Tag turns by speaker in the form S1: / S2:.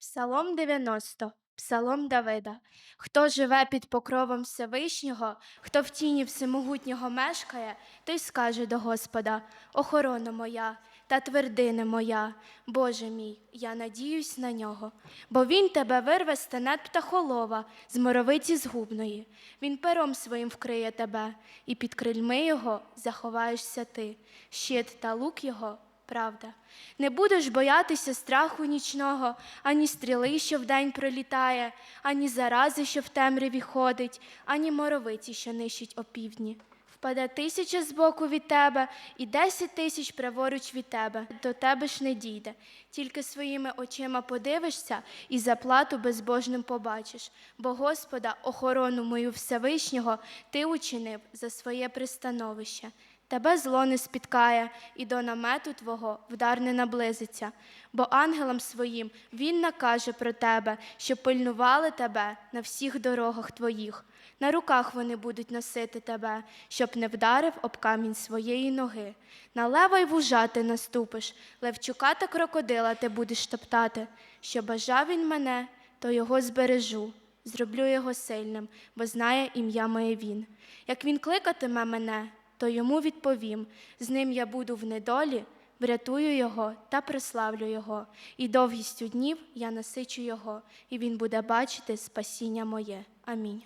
S1: Псалом 90, Псалом Давида. Хто живе під покровом Всевишнього, хто в тіні всемогутнього мешкає, той скаже до Господа: Охорона моя та твердине моя, Боже мій, я надіюсь на нього. Бо він тебе вирве з птахолова, з моровиці згубної. Він пером своїм вкриє тебе, і під крильми його заховаєшся ти, щит та лук його правда. Не будеш боятися страху нічного, ані стріли, що вдень пролітає, ані зарази, що в темряві ходить, ані моровиці, що нищить опівдні. Впаде тисяча збоку від тебе і десять тисяч праворуч від тебе. До тебе ж не дійде. Тільки своїми очима подивишся і заплату безбожним побачиш. Бо Господа, охорону мою Всевишнього, ти учинив за своє пристановище. Тебе зло не спіткає, і до намету твого вдар не наблизиться, бо ангелам своїм він накаже про тебе, щоб пильнували тебе на всіх дорогах твоїх. На руках вони будуть носити тебе, щоб не вдарив об камінь своєї ноги. На лева й вужа ти наступиш, левчука та крокодила ти будеш топтати. Що бажав він мене, то його збережу. Зроблю його сильним, бо знає ім'я моє він. Як він кликатиме мене, то йому відповім: з ним я буду в недолі, врятую його та прославлю його, і довгістю днів я насичу його, і він буде бачити спасіння моє. Амінь.